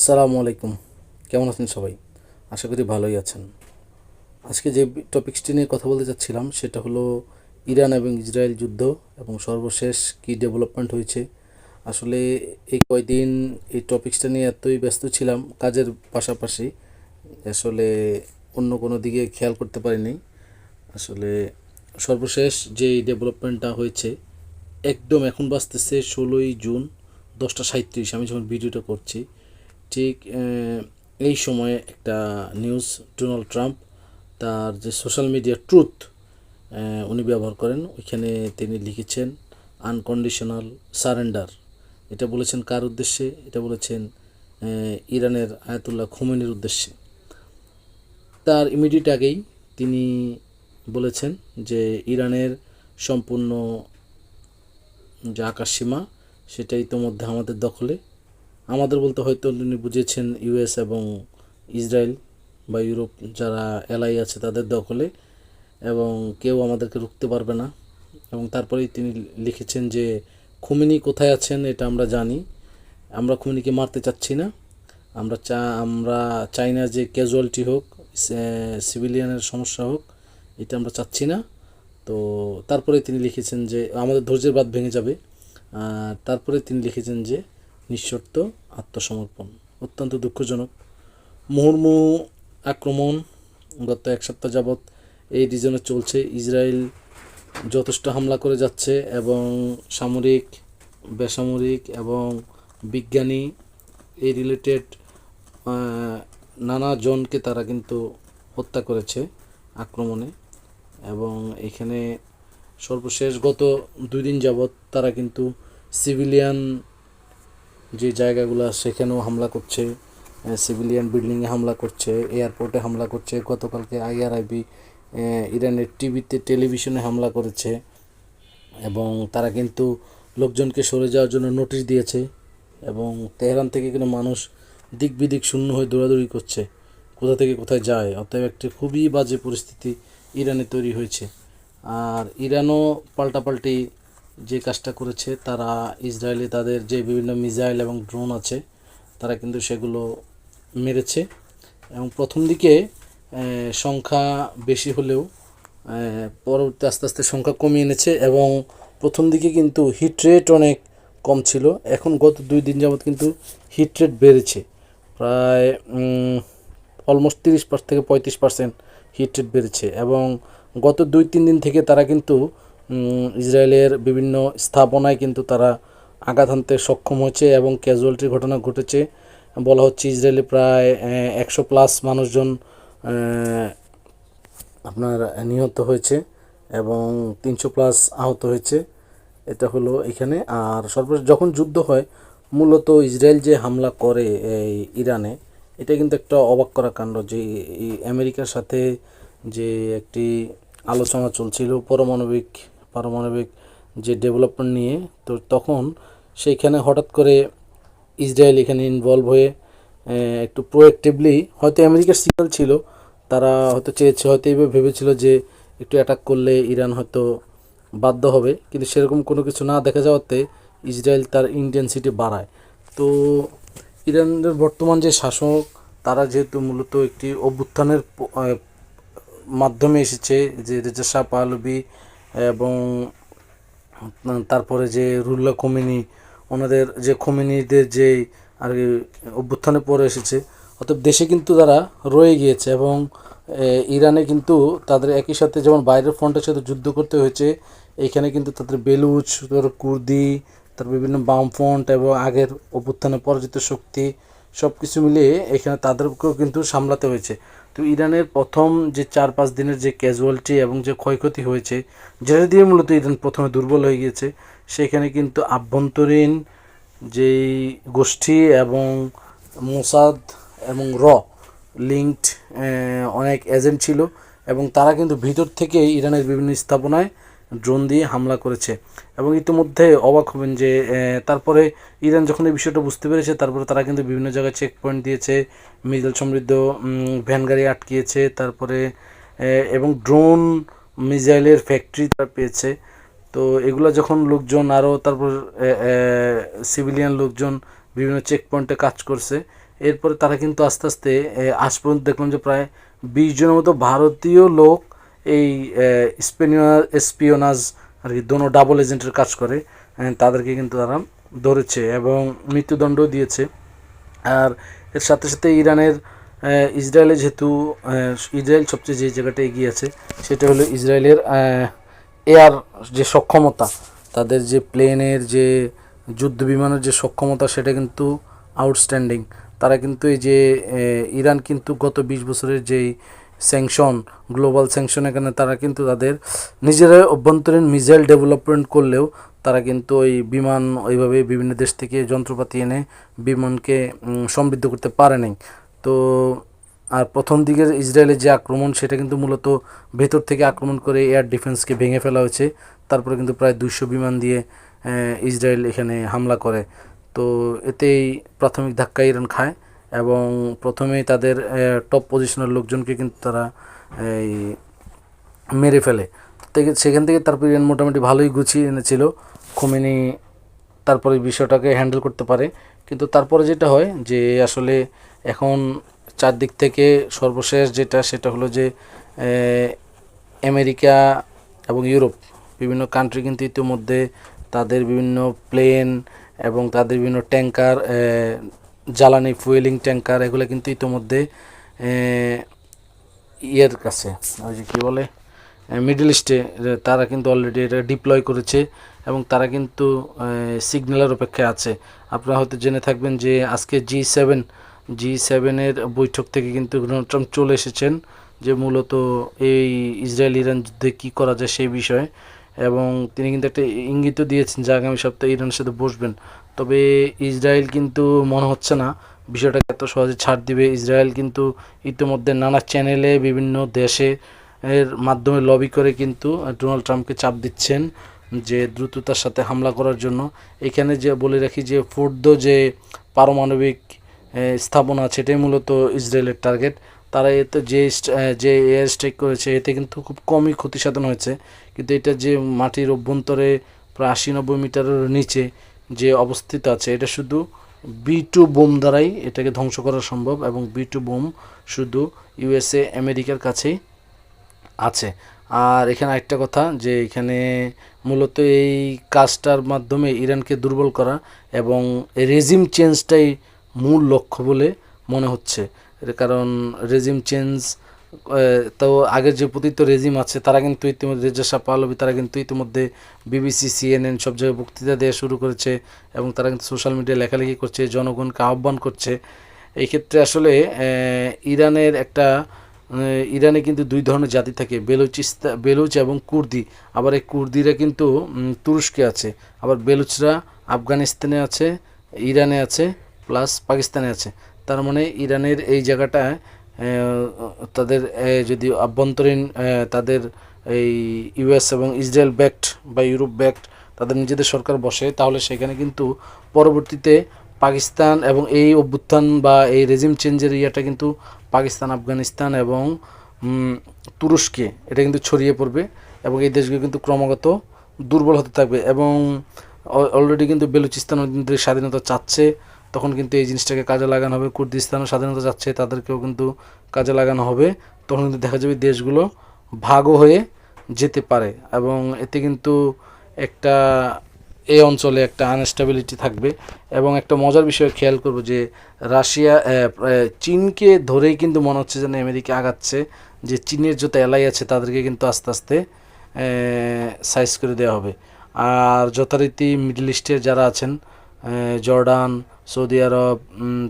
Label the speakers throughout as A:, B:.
A: আসসালামু আলাইকুম। কেমন আছেন সবাই? আশা করি ভালোই আছেন। আজকে যে টপিক্সটি নিয়ে কথা বলতে চাচ্ছিলাম সেটা হলো ইরান এবং ইসরায়েল যুদ্ধ এবং সর্বশেষ কী ডেভেলপমেন্ট হয়েছে। আসলে এই কয়দিন এই টপিক্সটা নিয়ে এতই ব্যস্ত ছিলাম, কাজের পাশাপাশি। আসলে অন্য কোনো দিকে খেয়াল করতে পারিনি। আসলে সর্বশেষ যে ডেভেলপমেন্টটা হয়েছে, একদম এখন বাঁচতেছে ষোলোই জুন, দশটা সাঁত্রিশ আমি যখন ভিডিওটা করছি ঠিক এই সময়ে একটা নিউজ ডোনাল্ড ট্রাম্প তার যে সোশ্যাল মিডিয়া ট্রুথ উনি ব্যবহার করেন। ওইখানে তিনি লিখেছেন আনকন্ডিশনাল সারেন্ডার এটা বলেছেন কার উদ্দেশ্যে? এটা বলেছেন ইরানের আয়াতুল্লাহ খোমেনির উদ্দেশ্যে। তার ইমিডিয়েট আগেই তিনি বলেছেন যে ইরানের সম্পূর্ণ যে আকাশসীমা সেটা ইতোমধ্যে আমাদের দখলে। আমাদের বলতে হয়তো উনি বুঝেছেন ইউএস এবং ইসরায়েল বা ইউরোপ যারা এলাই আছে তাদের দখলে এবং কেউ আমাদেরকে রুখতে পারবে না। এবং তারপরেই তিনি লিখেছেন যে, খুমিনি কোথায় আছেন এটা আমরা জানি। আমরা খুমিনিকে মারতে চাচ্ছি না। আমরা চা, আমরা চাই না যে ক্যাজুয়ালিটি হোক সিভিলিয়ানের সমস্যা হোক, এটা আমরা চাচ্ছি না। তো তারপরে তিনি লিখেছেন যে, আমাদের ধৈর্যের বাদ ভেঙে যাবে। তারপরে তিনি লিখেছেন যে, নিঃশর্ত আত্মসমর্পণ। অত্যন্ত দুঃখজনক। মুহুর্মুহু আক্রমণ গত এক সপ্তাহ যাবৎ এই রিজনে চলছে। ইসরায়েল যথেষ্ট হামলা করে যাচ্ছে এবং সামরিক, বেসামরিক এবং বিজ্ঞানী এই রিলেটেড নানা জনকে তারা কিন্তু হত্যা করেছে আক্রমণে এবং এখানে সর্বশেষ গত দুই দিন যাবৎ তারা কিন্তু সিভিলিয়ান যে জায়গাগুলো সেখানেও হামলা করছে সিভিলিয়ান বিল্ডিংয়ে হামলা করছে এয়ারপোর্টে হামলা করছে, গতকালকে আইআরআইবি ইরানের টিভিতে টেলিভিশনে হামলা করেছে এবং তারা কিন্তু লোকজনকে সরে যাওয়ার জন্য নোটিশ দিয়েছে এবং তেহরান থেকে কিন্তু মানুষ দিক বিদিক শূন্য হয়ে দৌড়াদৌড়ি করছে, কোথা থেকে কোথায় যায়, অতএব একটি খুবই বাজে পরিস্থিতি ইরানে তৈরি হয়েছে। আর ইরানও পাল্টাপাল্টি যে কাজটা করেছে, তারা ইসরায়েলে তাদের যে বিভিন্ন মিসাইল এবং ড্রোন আছে, তারা কিন্তু সেগুলো মেরেছে। এবং প্রথম দিকে সংখ্যা বেশি হলেও পরবর্তী আস্তে আস্তে সংখ্যা কমিয়ে এনেছে এবং প্রথম দিকে কিন্তু হিট রেট অনেক কম ছিল। এখন গত দুই দিন যাবৎ কিন্তু হিট রেট বেড়েছে। প্রায় অলমোস্ট তিরিশ পার থেকে পঁয়ত্রিশ পার্সেন্ট হিট রেট বেড়েছে। এবং গত দুই তিন দিন থেকে তারা কিন্তু ইসরায়েলের বিভিন্ন স্থাপনায় কিন্তু তারা আঘাত হানতে সক্ষম হয়েছে এবং ক্যাজুয়ালিটির ঘটনা ঘটেছে। বলা হচ্ছে ইসরায়েলে প্রায় একশো প্লাস মানুষজন আপনার নিহত হয়েছে এবং তিনশো প্লাস আহত হয়েছে। এটা হলো এখানে। আর সর্বশেষ যখন যুদ্ধ হয়, মূলত ইসরায়েল যে হামলা করে, এই ইরানে, এটা কিন্তু একটা অবাক করা কাণ্ড যে আমেরিকার সাথে যে একটি আলোচনা চলছিল, পারমাণবিক পারমাণবিক যে ডেভেলপমেন্ট নিয়ে, তো তখন সেইখানে হঠাৎ করে ইসরায়েল এখানে ইনভলভ হয়ে একটু প্রোয়েক্টিভলি হয়তো আমেরিকার সিগন্যাল ছিল, তারা হয়তো চেয়েছে, হয়তো এইভাবে ভেবেছিল যে একটু অ্যাটাক করলে ইরান হয়তো বাধ্য হবে, কিন্তু সেরকম কোনো কিছু না দেখা যাওয়াতে ইসরায়েল তার ইন্টেন্সিটি বাড়ায়। তো ইরানের বর্তমান যে শাসক, তারা যেহেতু মূলত একটি অভ্যুত্থানের মাধ্যমে এসেছে, যে রেজা শাহ পাহলবি এবং তারপরে যে রুল্লা খোমেনি, ওনাদের যে খোমেনিদের যে আর কি অভ্যুত্থানের পরে এসেছে, অতএব দেশে কিন্তু তারা রয়ে গিয়েছে এবং ইরানে কিন্তু তাদের একই সাথে যেমন বাইরের ফ্রন্টের সাথে যুদ্ধ করতে হয়েছে এইখানে কিন্তু তাদের বেলুচ তার কুর্দি তার বিভিন্ন বামফ্রন্ট এবং আগের অভ্যুত্থানে পরাজিত শক্তি সব কিছু মিলিয়ে এখানে তাদেরকেও কিন্তু সামলাতে হয়েছে। তো ইরানের প্রথম যে চার পাঁচ দিনের যে ক্যাজুয়ালিটি এবং যে ক্ষয়ক্ষতি হয়েছে, যেটা দিয়ে মূলত ইরান প্রথমে দুর্বল হয়ে গিয়েছে, সেখানে কিন্তু আভ্যন্তরীণ যেই গোষ্ঠী এবং মোসাদ এবং র লিঙ্কড অনেক এজেন্ট ছিল এবং তারা কিন্তু ভিতর থেকে ইরানের বিভিন্ন স্থাপনায় ড্রোন দিয়ে হামলা করেছে। এবং ইতিমধ্যে অবাক হবেন যে তারপরে ইরান যখন এই বিষয়টা বুঝতে পেরেছে, তারপরে তারা কিন্তু বিভিন্ন জায়গায় চেক পয়েন্ট দিয়েছে মিজাইল সমৃদ্ধ ভ্যান গাড়ি আটকিয়েছে, তারপরে এবং ড্রোন মিজাইলের ফ্যাক্টরি তারা পেয়েছে। তো এগুলো যখন লোকজন আরও তারপর সিভিলিয়ান লোকজন বিভিন্ন চেক পয়েন্টে কাজ করছে, এরপরে তারা কিন্তু আস্তে আস্তে আজ পর্যন্ত দেখলাম যে প্রায় বিশ জনের মতো ভারতীয় লোক এই স্পেনিয়া, স্পিওনাজ আর কি দোনো ডাবল এজেন্টের কাজ করে তাদেরকে কিন্তু তারা ধরেছে এবং মৃত্যুদণ্ডও দিয়েছে। আর এর সাথে সাথে ইরানের ইসরায়েলে যেহেতু ইসরায়েল সবচেয়ে যে জায়গাটা এগিয়ে আছে, সেটা হলো ইসরায়েলের এয়ার যে সক্ষমতা, তাদের যে প্লেনের যে যুদ্ধ বিমানের যে সক্ষমতা, সেটা কিন্তু আউটস্ট্যান্ডিং তারা কিন্তু এই যে ইরান কিন্তু গত বিশ বছরের যেই স্যাংশন গ্লোবাল স্যাংশন এখানে তারা কিন্তু তাদের নিজেরা অভ্যন্তরীণ মিসাইল ডেভেলপমেন্ট করলেও তারা কিন্তু ওই বিমান ওইভাবে বিভিন্ন দেশ থেকে যন্ত্রপাতি এনে বিমানকে সমৃদ্ধ করতে পারে নাই। তো, আর প্রথম দিকের ইসরায়েলের যে আক্রমণ, সেটা কিন্তু মূলত ভেতর থেকে আক্রমণ করে এয়ার ডিফেন্সকে ভেঙে ফেলা হয়েছে। তারপরে কিন্তু প্রায় দুইশো বিমান দিয়ে ইসরায়েল এখানে হামলা করে। তো, এতেই প্রাথমিক ধাক্কা ইরান খায়। এবং প্রথমেই তাদের টপ পজিশনের লোকজনকে কিন্তু তারা, এই, মেরে ফেলে। সেখান থেকে তারপর ইরান মোটামুটি ভালোই গুছিয়ে এনেছিল। খুমেনি তারপরে বিষয়টাকে হ্যান্ডেল করতে পারে। কিন্তু তারপরে যেটা হয় যে, আসলে এখন চারদিক থেকে সর্বশেষ যেটা, সেটা হলো যে আমেরিকা এবং ইউরোপ, বিভিন্ন কান্ট্রি কিন্তু ইতিমধ্যে তাদের বিভিন্ন প্লেন এবং তাদের বিভিন্ন ট্যাঙ্কার জ্বালানি ফুয়েলিং ট্যাঙ্কার এগুলো কিন্তু ইতিমধ্যে ইয়ের কাছে, ওই যে কী বলে মিডল ইস্টে তারা কিন্তু অলরেডি এটা ডিপ্লয় করেছে এবং তারা কিন্তু সিগন্যালের অপেক্ষায় আছে। আপনারা হয়তো জেনে থাকবেন যে আজকে জি সেভেন জি সেভেনের বৈঠক থেকে কিন্তু ডোনাল্ড ট্রাম্প চলে এসেছেন যে মূলত এই ইসরায়েল ইরান যুদ্ধে কী করা যায় সেই বিষয়ে এবং তিনি কিন্তু একটা ইঙ্গিতও দিয়েছেন যে আগামী সপ্তাহে ইরানের সাথে বসবেন। তবে ইসরায়েল কিন্তু মনে হচ্ছে না। বিষয়টাকে এত সহজে ছাড় দিবে। ইসরায়েল কিন্তু ইতিমধ্যে নানা চ্যানেলে বিভিন্ন দেশে এর মাধ্যমে লবি করে কিন্তু ডোনাল্ড ট্রাম্পকে চাপ দিচ্ছেন যে দ্রুততার সাথে হামলা করার জন্য। এখানে যে বলে রাখি যে ফোর্দ যে পারমাণবিক স্থাপনা আছে, এটাই মূলত ইসরায়েলের টার্গেট তারা এতে যে যে এয়ার স্ট্রাইক করেছে, এতে কিন্তু খুব কমই ক্ষতি সাধন হয়েছে। কিন্তু এটা যে মাটির অভ্যন্তরে প্রায় আশি নব্বই মিটারের নিচে যে অবস্থিত আছে, এটা শুধু বি টু বোম দ্বারাই এটাকে ধ্বংস করা সম্ভব এবং বি টু বোম শুধু ইউএসএ আমেরিকার কাছেই আছে। আর এখানে আরেকটা কথা যে এখানে মূলত এই কাজটার মাধ্যমে ইরানকে দুর্বল করা এবং রেজিম চেঞ্জটাই মূল লক্ষ্য বলে মনে হচ্ছে। কারণ রেজিম চেঞ্জ তো আগের যে পতিত রেজিম আছে তারা কিন্তু ইতিমধ্যে রেজা শাহ পাহলভি তারা কিন্তু ইতিমধ্যে বিবিসি সিএনএন সব জায়গায় বক্তৃতা দেওয়া শুরু করেছে এবং তারা কিন্তু সোশ্যাল মিডিয়ায় লেখালেখি করছে জনগণকে আহ্বান করছে। এই ক্ষেত্রে আসলে ইরানের একটা ইরানে কিন্তু দুই ধরনের জাতি থাকে বেলুচিস্তা বেলুচ এবং কুর্দি। আবার এই কুর্দিরা কিন্তু তুরস্কে আছে আবার বেলুচরা আফগানিস্তানে আছে ইরানে আছে প্লাস পাকিস্তানে আছে। তার মানে ইরানের এই জায়গাটা আহ, তাদের যদি আভ্যন্তরীণ তাদের এই ইউএস এবং ইসরায়েল ব্যাক্ট বা ইউরোপ ব্যাক্ট তাদের নিজেদের সরকার বসে, তাহলে সেখানে কিন্তু পরবর্তীতে পাকিস্তান এবং এই অভ্যুত্থান বা এই রেজিম চেঞ্জের ইয়েটা কিন্তু পাকিস্তান, আফগানিস্তান এবং তুরস্কে, এটা কিন্তু ছড়িয়ে পড়বে এবং এই দেশগুলো কিন্তু ক্রমাগত দুর্বল হতে থাকবে এবং অলরেডি কিন্তু বেলুচিস্তান স্বাধীনতা চাচ্ছে। তখন কিন্তু এই জিনিসটাকে কাজে লাগানো হবে। কুর্দিস্তানও স্বাধীনতা যাচ্ছে তাদেরকেও কিন্তু কাজে লাগানো হবে। তখন কিন্তু দেখা যাবে দেশগুলো ভাগও হয়ে যেতে পারে এবং এতে কিন্তু একটা এই অঞ্চলে একটা আনস্টেবিলিটি থাকবে। এবং একটা মজার বিষয় খেয়াল করব যে রাশিয়া চীনকে ধরেই কিন্তু মনে হচ্ছে যেন আমেরিকা আগাচ্ছে, যে চীনের যত এলাই আছে তাদেরকে কিন্তু আস্তে আস্তে সাইজ করে দেওয়া হবে। আর যথারীতি মিডল ইস্টের যারা আছেন জর্ডান সৌদি আরব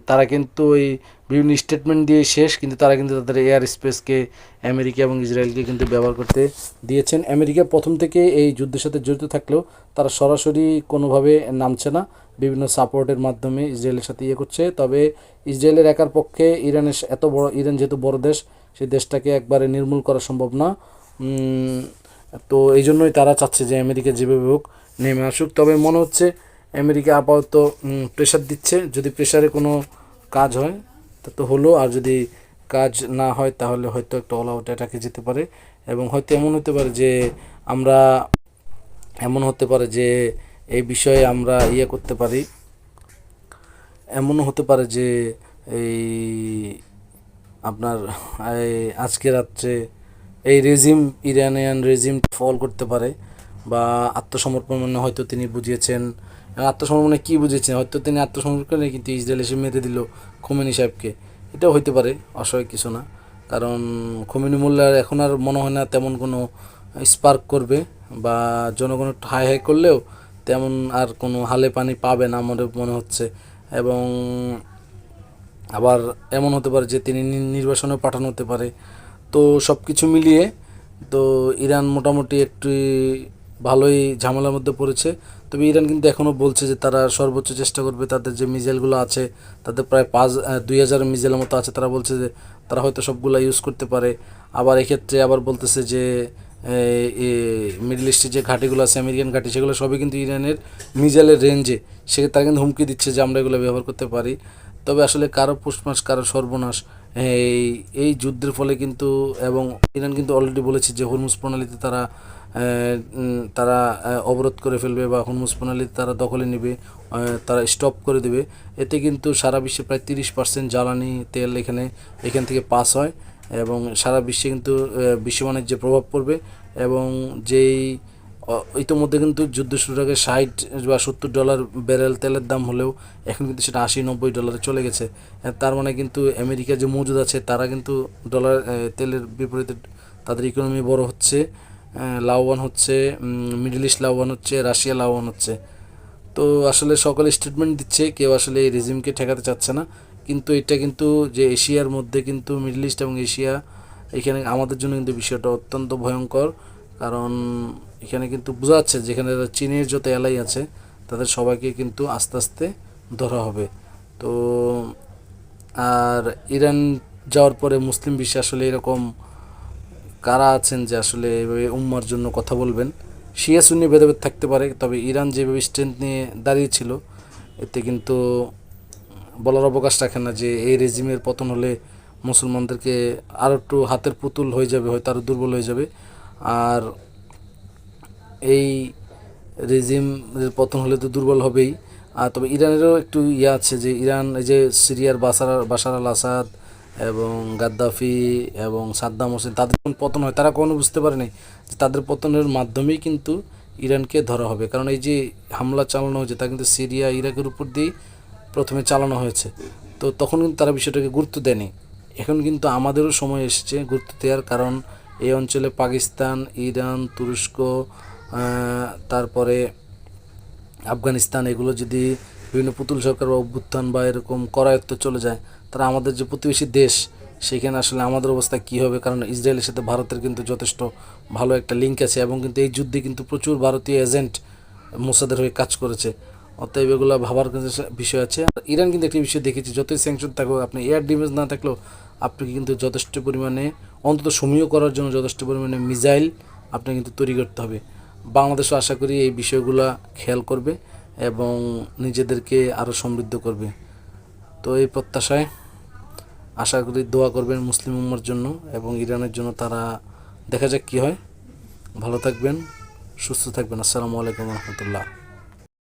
A: তারা কিন্তু ওই বিভিন্ন স্টেটমেন্ট দিয়ে শেষ, কিন্তু তারা কিন্তু তাদের এয়ার স্পেসকে আমেরিকা এবং ইসরায়েলকে কিন্তু ব্যবহার করতে দিয়েছেন। আমেরিকা প্রথম থেকে এই যুদ্ধের সাথে জড়িত থাকলেও তারা সরাসরি কোনোভাবে নামছে না। বিভিন্ন সাপোর্টের মাধ্যমে ইসরায়েলের সাথে ইয়ে করছে। তবে ইসরায়েলের একার পক্ষে ইরানের এত বড়, ইরান যেহেতু বড় দেশ সেই দেশটাকে একবারে নির্মূল করা সম্ভব না। তো এই জন্যই তারা চাচ্ছে যে আমেরিকা যেভাবে হোক নেমে আসুক। তবে মনে হচ্ছে আমেরিকা আপাতত প্রেশার দিচ্ছে। যদি প্রেশারে কোনো কাজ হয়, তা তো হলো। আর যদি কাজ না হয়, তাহলে হয়তো একটা অল আউট অ্যাটাকে যেতে পারে। এবং হয়তো এমন হতে পারে যে, আমরা, এমন হতে পারে যে, এই বিষয়ে আমরা ইয়ে করতে পারি। এমনও হতে পারে যে, এই আপনার আজকে রাত্রে এই রেজিম ইরানিয়ান রেজিম ফল করতে পারে। বা আত্মসমর্পণ হয়তো তিনি বুঝিয়েছেন আত্মসমর্পণে কি বুঝিয়েছেন হয়তো তিনি আত্মসমর্পণ করেন কিন্তু ইসরায়েল এসে মেরে দিল খোমেনি সাহেবকে। এটাও হইতে পারে, অসহায় কিছু না। কারণ খোমেনি মোল্লার এখন আর মনে হয় না তেমন কোনো স্পার্ক করবে বা জনগণ হাই হাই করলেও তেমন আর কোনো হালে পানি পাবে না আমার মনে হচ্ছে। এবং আবার এমন হতে পারে যে তিনি নির্বাসনে পাঠানো হতে পারে। তো সব কিছু মিলিয়ে তো ইরান মোটামুটি একটু ভালোই ঝামেলার মধ্যে পড়েছে। তবে ইরান কিন্তু এখনও বলছে যে তারা সর্বোচ্চ চেষ্টা করবে, তাদের যে মিসাইলগুলো আছে, তাদের প্রায় পাঁচ দুই হাজার মিসাইলের মতো আছে। তারা বলছে যে তারা হয়তো সবগুলো ইউজ করতে পারে। আবার এক্ষেত্রে আবার বলতেছে যে মিডল ইস্টে যে ঘাটিগুলো আছে আমেরিকান ঘাটি, সেগুলো সবই কিন্তু ইরানের মিসাইলের রেঞ্জে সে তারা কিন্তু হুমকি দিচ্ছে যে আমরা এগুলো ব্যবহার করতে পারি। তবে আসলে কারও পুষ্মাস, কারও সর্বনাশ এই এই যুদ্ধের ফলে কিন্তু, এবং ইরান কিন্তু অলরেডি বলেছে যে হরমুজ প্রণালীতে তারা তারা অবরোধ করে ফেলবে বা হরমুজ প্রণালীতে তারা দখলে নেবে তারা স্টপ করে দেবে। এতে কিন্তু সারা বিশ্বে প্রায় তিরিশ পার্সেন্ট জ্বালানি তেল এখানে, এখান থেকে পাস হয় এবং সারা বিশ্বে কিন্তু বিশ্ব বাণিজ্যে প্রভাব পড়বে এবং যেই ইতোমধ্যে কিন্তু যুদ্ধ শুরুর আগে ষাট বা সত্তর ডলার ব্যারেল তেলের দাম হলেও এখন কিন্তু সেটা আশি, নব্বই ডলারে চলে গেছে। তার মানে কিন্তু আমেরিকা যে মজুদ আছে, তারা কিন্তু ডলার তেলের বিপরীতে তাদের ইকোনমি বড় হচ্ছে। লাভবান হচ্ছে মিডল ইস্ট লাভবান হচ্ছে রাশিয়া লাভবান হচ্ছে। তো আসলে সকলে স্টেটমেন্ট দিচ্ছে, কেউ আসলে এই রেজিমকে ঠেকাতে চাচ্ছে না। কিন্তু এটা কিন্তু যে এশিয়ার মধ্যে কিন্তু মিডল ইস্ট এবং এশিয়া, এখানে আমাদের জন্য কিন্তু বিষয়টা অত্যন্ত ভয়ঙ্কর। কারণ এখানে কিন্তু বোঝা যাচ্ছে যেখানে চীনের যত এলাই আছে, তাদের সবাইকে কিন্তু আস্তে আস্তে ধরা হবে। তো, আর ইরান যাওয়ার পরে মুসলিম বিশ্বে আসলে এরকম কারা আছেন যে আসলে এভাবে উম্মার জন্য কথা বলবেন? শিয়া সুন্নি ভেদাভেদ থাকতে পারে, তবে ইরান যেভাবে স্ট্রেন্থ নিয়ে দাঁড়িয়েছিল, এতে কিন্তু বলার অবকাশ রাখে না যে এই রেজিমের পতন হলে মুসলমানদেরকে আরও একটু হাতের পুতুল হয়ে যাবে, হয়তো আরও দুর্বল হয়ে যাবে। আর এই রেজিম পতন হলে তো দুর্বল হবেই। আর তবে ইরানেরও একটু ইয়ে আছে যে, ইরান এই যে সিরিয়ার বাসার বাসার আল আসাদ এবং গাদ্দাফি এবং সাদ্দাম হোসেন, তাদের যখন পতন হয়, তারা কখনো বুঝতে পারেনি যে তাদের পতনের মাধ্যমেই কিন্তু ইরানকে ধরা হবে। কারণ এই যে হামলা চালানো হয়েছে, তা কিন্তু সিরিয়া, ইরাকের উপর দিয়েই প্রথমে চালানো হয়েছে। তো তখন কিন্তু তারা বিষয়টাকে গুরুত্ব দেয়নি। এখন কিন্তু আমাদেরও সময় এসেছে গুরুত্ব দেওয়ার কারণ এই অঞ্চলে পাকিস্তান, ইরান, তুরস্ক তারপরে আফগানিস্তান, এগুলো যদি বিভিন্ন পুতুল সরকার বা অভ্যুত্থান বা এরকম করায়ত্ত চলে যায় তারা আমাদের যে প্রতিবেশী দেশ, সেখানে আসলে আমাদের অবস্থা কী হবে? কারণ ইসরায়েলের সাথে ভারতের কিন্তু যথেষ্ট ভালো একটা লিঙ্ক আছে এবং কিন্তু এই যুদ্ধে কিন্তু প্রচুর ভারতীয় এজেন্ট মোসাদের হয়ে কাজ করেছে। অতএব এগুলো ভাবার বিষয় আছে। ইরান কিন্তু একটি বিষয় দেখেছি, যতই স্যাংশন থাকুক, আপনি এয়ার ডিফেন্স না থাকলেও আপনি কিন্তু যথেষ্ট পরিমাণে, অন্তত সমীহ করার জন্য যথেষ্ট পরিমাণে মিসাইল আপনি কিন্তু তৈরি করতে হবে। বাংলাদেশও আশা করি এই বিষয়গুলো খেয়াল করবে এবং নিজেদেরকে আরও সমৃদ্ধ করবে। তো এই প্রত্যাশায় আশা করি দোয়া করবেন মুসলিম উম্মার জন্য এবং ইরানের জন্য তারা, দেখা যাক কী হয়। ভালো থাকবেন, সুস্থ থাকবেন। আসসালামু আলাইকুম রহমতুল্লাহ।